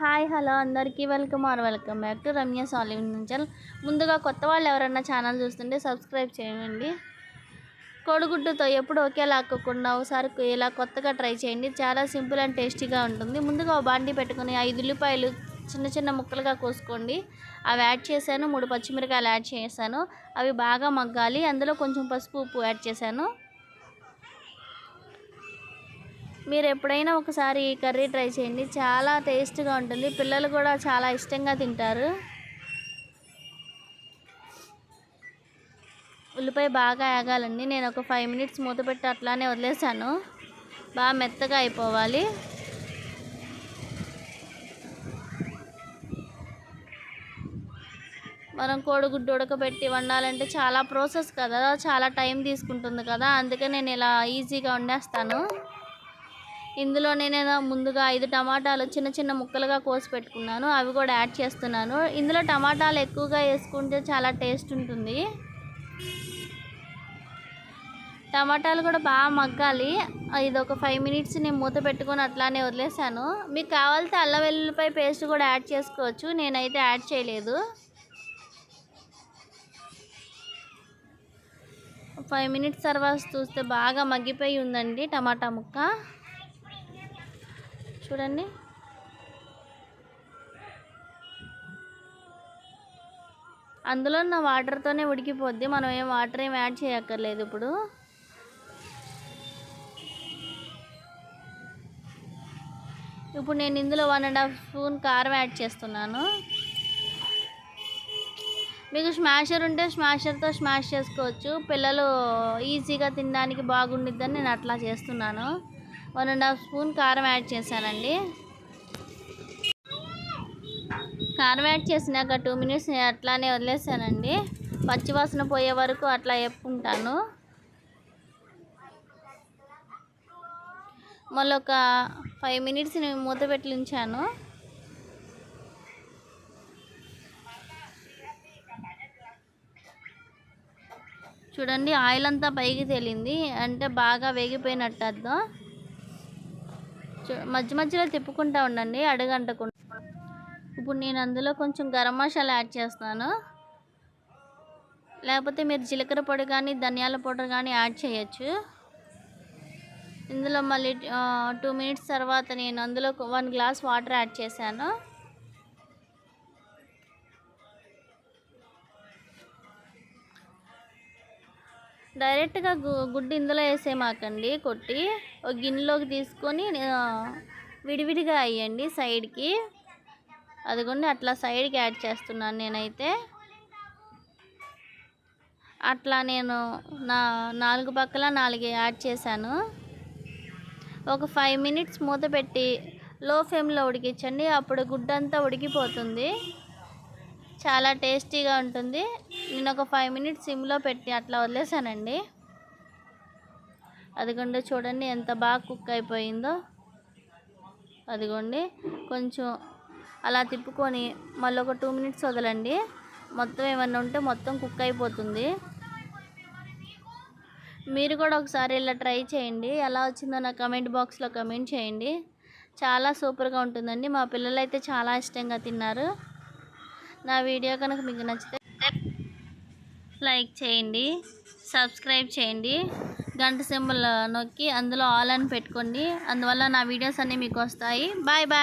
Hi hello అందరికీ welcome or welcome back to Ramya సాలివ్ నుంచల్ ముందుగా కొత్త వాళ్ళు ఎవరన్నా ఛానల్ చూస్తుంటే సబ్స్క్రైబ్ చేయండి. కోడిగుడ్డుతో ఎప్పుడు ఒకేలా లాక్కోకుండా ఒకసారి ఇలా కొత్తగా ట్రై చేయండి. చాలా సింపుల్ అండ్ టేస్టీగా ఉంటుంది. ముందుగా ఒక బాండి పెట్టుకుని ఐదు ఉల్లిపాయలు చిన్న చిన్న ముక్కలుగా కోసుకోండి. అవి యాడ్ చేశాను. మూడు పచ్చిమిరకాయలు యాడ్ చేశాను. అవి బాగా మగ్గాలి. అందులో కొంచెం పసుపు ఉప్పు యాడ్ చేశాను. మీరు ఎప్పుడైనా ఒకసారి ఈ కర్రీ ట్రై చేయండి. చాలా టేస్ట్గా ఉంటుంది. పిల్లలు కూడా చాలా ఇష్టంగా తింటారు. ఉల్లిపాయ బాగా ఆగాలండి. నేను ఒక ఫైవ్ మినిట్స్ మూత పెట్టి అట్లానే వదిలేసాను. బాగా మెత్తగా అయిపోవాలి. మనం కోడిగుడ్డు ఉడకబెట్టి వండాలంటే చాలా ప్రాసెస్ కదా. చాలా టైం తీసుకుంటుంది కదా. అందుకే నేను ఇలా ఈజీగా వండేస్తాను. ఇందులోనే నేను ముందుగా ఐదు టమాటాలు చిన్న చిన్న ముక్కలుగా కోసి పెట్టుకున్నాను. అవి కూడా యాడ్ చేస్తున్నాను. ఇందులో టమాటాలు ఎక్కువగా వేసుకుంటే చాలా టేస్ట్ ఉంటుంది. టమాటాలు కూడా బాగా మగ్గాలి. ఇది ఒక ఫైవ్ మినిట్స్ నేను మూత పెట్టుకొని అట్లానే వదిలేసాను. మీకు కావాలితే అల్లం వెల్లుల్లిపాయ పేస్ట్ కూడా యాడ్ చేసుకోవచ్చు. నేనైతే యాడ్ చేయలేదు. ఫైవ్ మినిట్స్ తర్వాత చూస్తే బాగా మగ్గిపోయి ఉందండి టమాటా ముక్క. చూడండి. అందులో నా వాటర్తోనే ఉడికిపోద్ది. మనం ఏం వాటర్ ఏం యాడ్ చేయక్కర్లేదు ఇప్పుడు. ఇప్పుడు నేను ఇందులో వన్ అండ్ హాఫ్ స్పూన్ కారం యాడ్ చేస్తున్నాను. మీకు స్మాషర్ ఉంటే స్మాషర్తో స్మాష్ చేసుకోవచ్చు. పిల్లలు ఈజీగా తినడానికి బాగుండిద్దని నేను అట్లా చేస్తున్నాను. వన్ అండ్ హాఫ్ స్పూన్ కారం యాడ్ చేశానండి. కారం యాడ్ చేసినాక టూ మినిట్స్ అట్లానే వదిలేసానండి. పచ్చివాసన పోయే వరకు అట్లా చెప్పుకుంటాను మళ్ళీ ఒక ఫైవ్ మినిట్స్ నేను మూత పెట్టి ఉంచాను. చూడండి ఆయిల్ అంతా పైకి తేలింది. అంటే బాగా వేగిపోయినట్టు అర్థం. మధ్య మధ్యలో తిప్పుకుంటూ ఉండండి అడగంటకుండా. ఇప్పుడు నేను అందులో కొంచెం గరం మసాలా యాడ్ చేస్తాను లేకపోతే మీరు జీలకర్ర పొడి కానీ ధనియాల పౌడర్ కానీ యాడ్ చేయొచ్చు. ఇందులో మళ్ళీ టూ మినిట్స్ తర్వాత నేను అందులో వన్ గ్లాస్ వాటర్ యాడ్ చేశాను. డైరెక్ట్గా గుడ్డు ఇందులో వేసేమాకండి కొట్టి. ఒక గిన్నెలోకి తీసుకొని విడివిడిగా అయ్యండి సైడ్కి. అదిగోండి అట్లా సైడ్కి యాడ్ చేస్తున్నాను నేనైతే. అట్లా నేను నా నాలుగు పక్కల నాలుగు యాడ్ చేశాను. ఒక ఫైవ్ మినిట్స్ మూత పెట్టి లో ఫ్లేమ్లో ఉడికించండి అప్పుడు గుడ్డంతా ఉడికిపోతుంది. చాలా టేస్టీగా ఉంటుంది. నేను ఒక ఫైవ్ మినిట్స్ సిమ్లో పెట్టి అట్లా వదిలేసానండి అదిగోండి చూడండి ఎంత బాగా కుక్ అయిపోయిందో. అదిగోండి కొంచెం అలా తిప్పుకొని మళ్ళీ ఒక టూ మినిట్స్ వదలండి. మొత్తం ఏమన్నా ఉంటే మొత్తం కుక్ అయిపోతుంది. మీరు కూడా ఒకసారి ఇలా ట్రై చేయండి. ఎలా వచ్చిందో నా కమెంట్ బాక్స్లో కమెంట్ చేయండి. చాలా సూపర్గా ఉంటుందండి. మా పిల్లలు అయితే చాలా ఇష్టంగా తిన్నారు. నా వీడియో కనుక మీకు నచ్చితే లైక్ చేయండి సబ్స్క్రైబ్ చేయండి. గంట సింబల్ నొక్కి అందులో ఆల్ అని పెట్టుకోండి. అందువల్ల నా వీడియోస్ అన్నీ మీకు వస్తాయి. Bye bye